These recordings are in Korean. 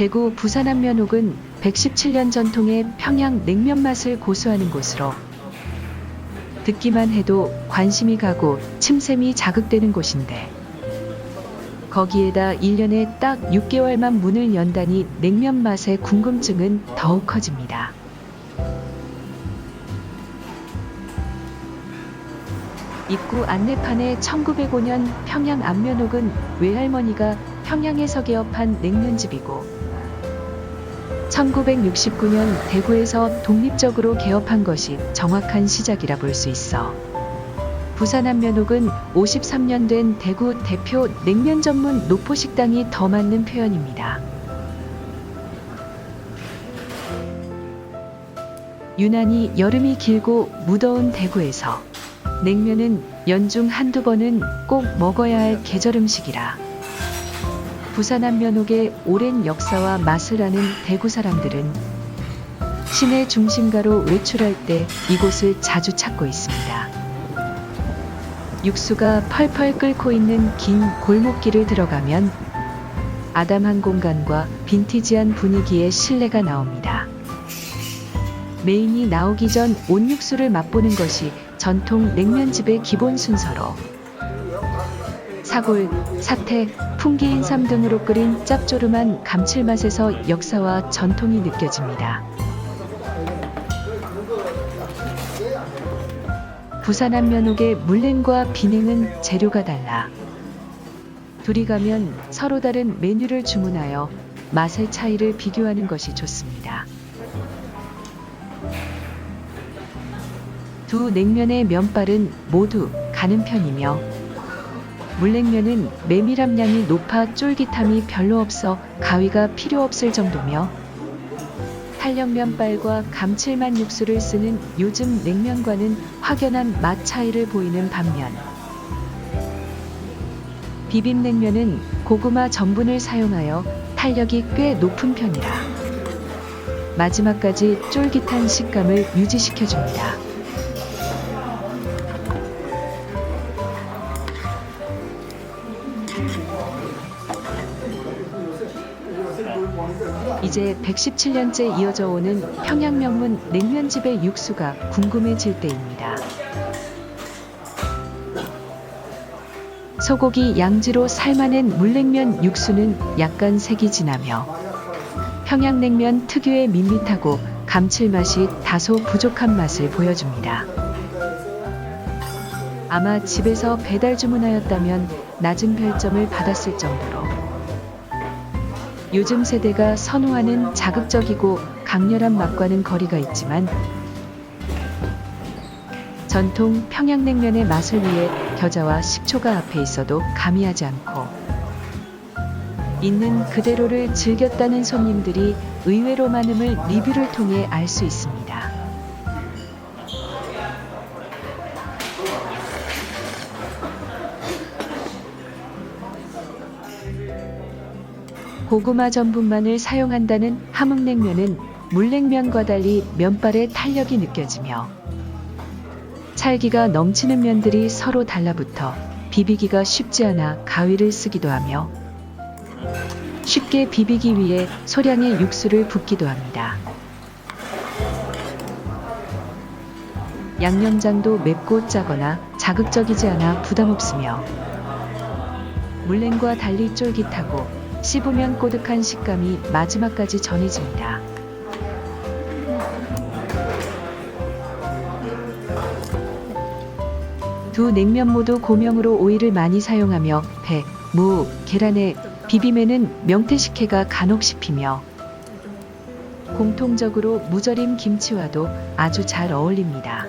대구 부산 안면옥은 117년 전통의 평양 냉면 맛을 고수하는 곳으로 듣기만 해도 관심이 가고 침샘이 자극되는 곳인데 거기에다 1년에 딱 6개월만 문을 연다니 냉면 맛의 궁금증은 더욱 커집니다. 입구 안내판에 1905년 평양 안면옥은 외할머니가 평양에서 개업한 냉면집이고 1969년 대구에서 독립적으로 개업한 것이 정확한 시작이라 볼 수 있어. 부산 안면옥은 53년 된 대구 대표 냉면 전문 노포식당이 더 맞는 표현입니다. 유난히 여름이 길고 무더운 대구에서 냉면은 연중 한두 번은 꼭 먹어야 할 계절 음식이라. 부산 안면옥의 오랜 역사와 맛을 아는 대구 사람들은 시내 중심가로 외출할 때 이곳을 자주 찾고 있습니다. 육수가 펄펄 끓고 있는 긴 골목길을 들어가면 아담한 공간과 빈티지한 분위기의 신뢰가 나옵니다. 메인이 나오기 전 온 육수를 맛보는 것이 전통 냉면집의 기본 순서로 사골, 사태, 풍기인삼 등으로 끓인 짭조름한 감칠맛에서 역사와 전통이 느껴집니다. 부산 안면옥의 물냉과 비냉은 재료가 달라 둘이 가면 서로 다른 메뉴를 주문하여 맛의 차이를 비교하는 것이 좋습니다. 두 냉면의 면발은 모두 가는 편이며 물냉면은 메밀 함량이 높아 쫄깃함이 별로 없어 가위가 필요 없을 정도며 탄력 면발과 감칠맛 육수를 쓰는 요즘 냉면과는 확연한 맛 차이를 보이는 반면 비빔냉면은 고구마 전분을 사용하여 탄력이 꽤 높은 편이라 마지막까지 쫄깃한 식감을 유지시켜줍니다. 이제 117년째 이어져 오는 평양명문 냉면집의 육수가 궁금해질 때입니다. 소고기 양지로 삶아낸 물냉면 육수는 약간 색이 진하며 평양냉면 특유의 밋밋하고 감칠맛이 다소 부족한 맛을 보여줍니다. 아마 집에서 배달 주문하였다면 낮은 별점을 받았을 정도로 요즘 세대가 선호하는 자극적이고 강렬한 맛과는 거리가 있지만 전통 평양냉면의 맛을 위해 겨자와 식초가 앞에 있어도 가미하지 않고 있는 그대로를 즐겼다는 손님들이 의외로 많음을 리뷰를 통해 알 수 있습니다. 고구마 전분만을 사용한다는 함흥냉면은 물냉면과 달리 면발의 탄력이 느껴지며 찰기가 넘치는 면들이 서로 달라붙어 비비기가 쉽지 않아 가위를 쓰기도 하며 쉽게 비비기 위해 소량의 육수를 붓기도 합니다. 양념장도 맵고 짜거나 자극적이지 않아 부담 없으며 물냉과 달리 쫄깃하고 씹으면 꼬득한 식감이 마지막까지 전해집니다. 두 냉면 모두 고명으로 오일을 많이 사용하며 배, 무, 계란에 비빔에는 명태식혜가 간혹 씹히며 공통적으로 무절임 김치와도 아주 잘 어울립니다.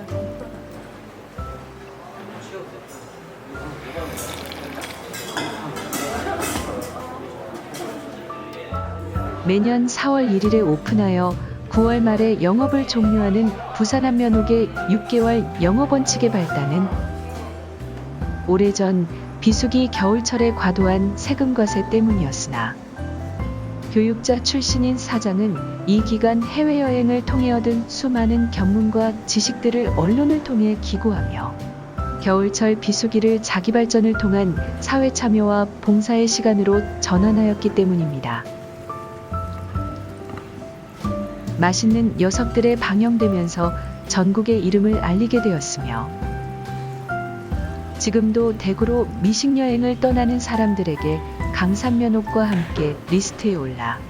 매년 4월 1일에 오픈하여 9월 말에 영업을 종료하는 부산 안면옥의 6개월 영업 원칙의 발단은 오래전 비수기 겨울철에 과도한 세금 과세 때문이었으나 교육자 출신인 사장은 이 기간 해외여행을 통해 얻은 수많은 견문과 지식들을 언론을 통해 기고하며 겨울철 비수기를 자기 발전을 통한 사회 참여와 봉사의 시간으로 전환하였기 때문입니다. 맛있는 녀석들에 방영되면서 전국의 이름을 알리게 되었으며 지금도 대구로 미식 여행을 떠나는 사람들에게 강산면옥과 함께 리스트에 올라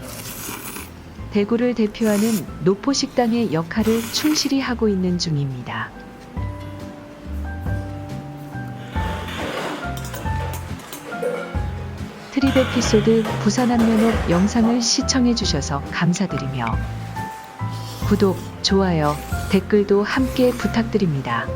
대구를 대표하는 노포식당의 역할을 충실히 하고 있는 중입니다. 트립 에피소드 부산안면옥 영상을 시청해 주셔서 감사드리며 구독, 좋아요, 댓글도 함께 부탁드립니다.